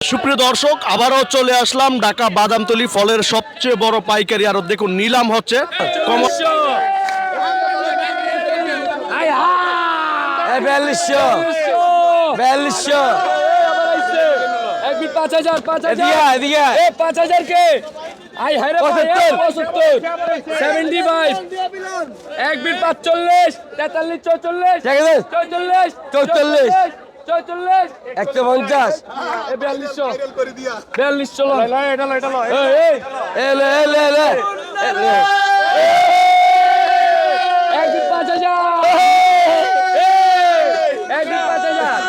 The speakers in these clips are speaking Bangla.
সুপ্রিয় দর্শক আবারও চলে আসলাম ঢাকা বাদামতলি ফলের সবচেয়ে বড় পাইকারি। আর দেখুন নিলাম হচ্ছে চৌচল্লিশ। চৌচল্লিশ। একশো পঞ্চাশ। বিয়াল্লিশশো। বিয়াল্লিশশো লন। এই, এই, এলে এলে এলে। এলে। এক বিট পাঁচ হাজার।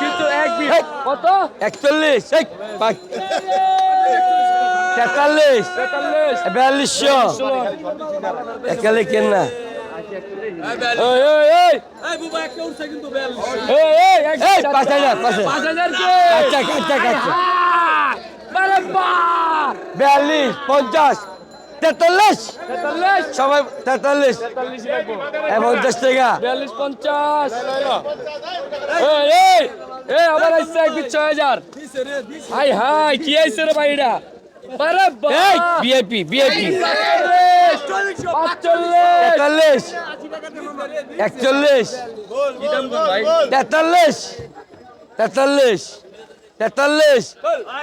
কিন্তু এক বিট কত? একচল্লিশ। তেতাল্লিশ। তেতাল্লিশ। বিয়াল্লিশশো। একালে কেন না? বিয়াল্লিশ পঞ্চাশ তেতাল্লিশ। সবাই তেতাল্লিশ। পঞ্চাশ টাকা। বিয়াল্লিশ, পঞ্চাশ। এই, এই, এই, আবার আসছে এক ছয় হাজার। হাই, হাই, কি আইছে রে ভাই এটা? VIP VIP. তেতাল্লিশ একচল্লিশ তেতাল্লিশ তেতাল্লিশ তেতাল্লিশ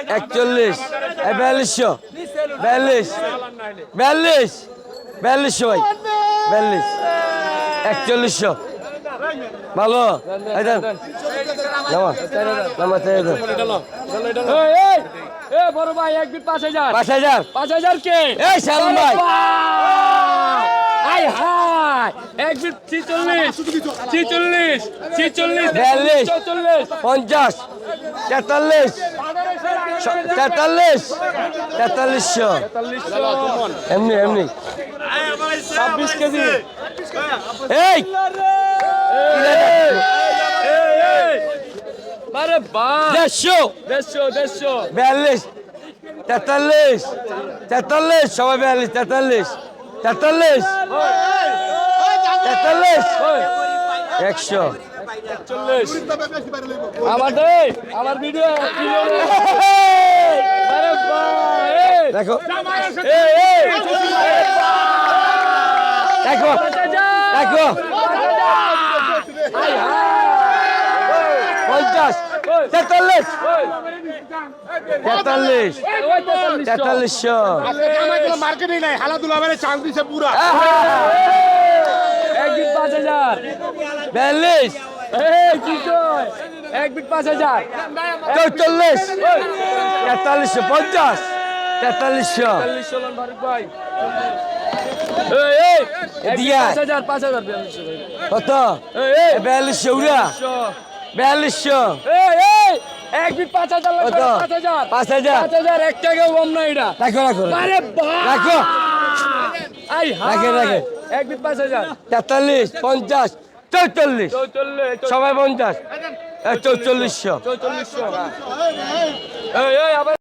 একচল্লিশ এ বিয়াল্লিশশো বিয়াল্লিশ বিয়াল্লিশ বিয়াল্লিশশো ভাই বিয়াল্লিশ একচল্লিশশো ভালো এই দেন নামা নামা চাই দেন এই, এই, এই, বড় ভাই এক বিট পাঁচ হাজার পাঁচ হাজার পাঁচ হাজার কে এই শালম ভাই আই হাই এক বিট ছিচল্লিশ ছিচল্লিশ ছিচল্লিশ বিয়াল্লিশ। চৌচল্লিশ পঞ্চাশ তেতাল্লিশ তেতাল্লিশ তেতাল্লিশশো। এমনি এমনি। ছাব্বিশ কেজি। এই! আরে দেড়শো। দেড়শো দেড়শো। বিয়াল্লিশ তেতাল্লিশ তেতাল্লিশ সবাই বিয়াল্লিশ তেতাল্লিশ। তেতাল্লিশ। তেতাল্লিশ। একশো। চল্লিশ আমার ভিডিও দেখো। দেখো। দেখো পাঁচ হাজার। আই হাই। পঞ্চাশ তেতাল্লিশ। তেতাল্লিশ। তেতাল্লিশশো। মার্কেটে নাই। হালাদুলা মানে চান্স দিছে পুরা। এক বিট পাঁচ হাজার। বিয়াল্লিশ। এক বিট পাঁচ হাজার। চৌচল্লিশ। তেতাল্লিশশো পঞ্চাশ। তেতাল্লিশশো। কত? বিয়াল্লিশশো। বিয়াল্লিশশো। এক বিট পাঁচ হাজার পাঁচ হাজার। পাঁচ হাজার। পাঁচ হাজার এক টাকাও কম না এটা। রাখো। আরে রাখো। আই রাখে, রাখে। এক বিট পাঁচ হাজার। তেতাল্লিশ পঞ্চাশ চৌচল্লিশ। সবাই পঞ্চাশ। চৌচল্লিশশো। চৌচল্লিশশো। আবার